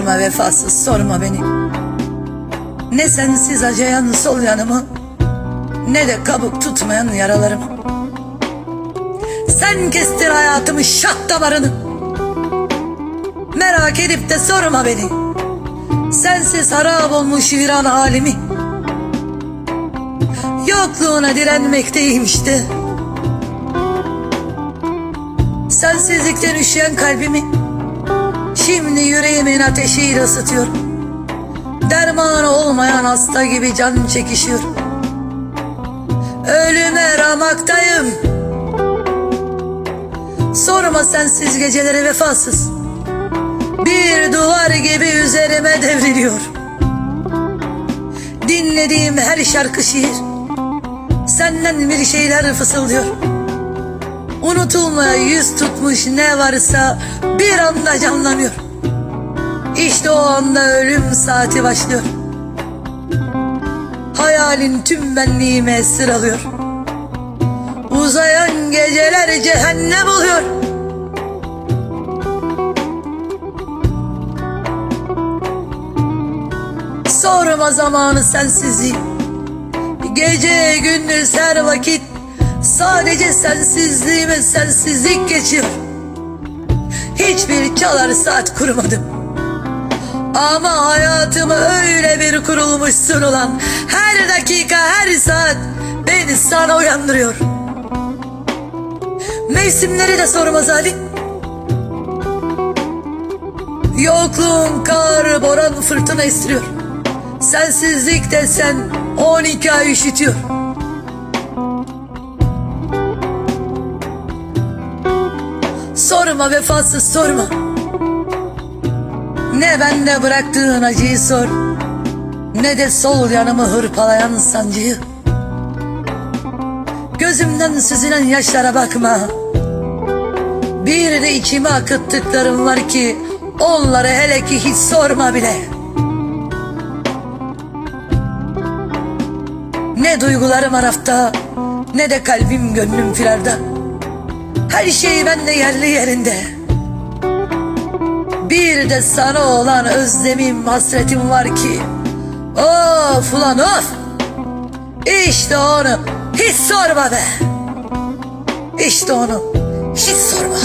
Sorma vefasız sorma beni. Ne sensiz acıyan sol yanımı Ne de kabuk tutmayan yaralarımı. Sen kestir hayatımı şah damarını. Merak edip de sorma beni. Sensiz harap olmuş viran halimi Yokluğuna direnmekteyim işte. Sensizlikten üşüyen kalbimi Şimdi yüreğimin ateşiyle ısıtıyor. Dermanı olmayan hasta gibi can çekişiyor. Ölüme ramaktayım. Sorma sensiz geceleri vefasız. Bir duvar gibi üzerime devriliyor. Dinlediğim her şarkı şiir. Senden bir şeyler fısıldıyor Unutulmaya yüz tutmuş ne varsa bir anda canlanıyor. İşte o anda ölüm saati başlıyor. Hayalin tüm benliğime esir alıyor. Uzayan geceler cehennem oluyor. Sorma zamanı sensizliği. Gece gündüz her vakit Sadece sensizliğime sensizlik geçiyor Hiçbir çalar saat kurmadım Ama hayatımı öyle bir kurulmuşsun ulan. Her dakika her saat beni sana uyandırıyor. Mevsimleri de sormaz Ali Yokluğun kar, boran, fırtına estiriyor. Sensizlik desen 12 ay üşütüyor Sorma vefasız sorma. Ne bende bıraktığın acıyı sor Ne de sol yanımı hırpalayan sancıyı. Gözümden süzülen yaşlara bakma. Bir de içime akıttıklarım var ki Onları hele ki hiç sorma bile. Ne duygularım arafta Ne de kalbim gönlüm firarda her şey bende yerli yerinde. Bir de sana olan özlemim hasretim var ki. Of ulan of! İşte onu hiç sorma be! İşte onu hiç sorma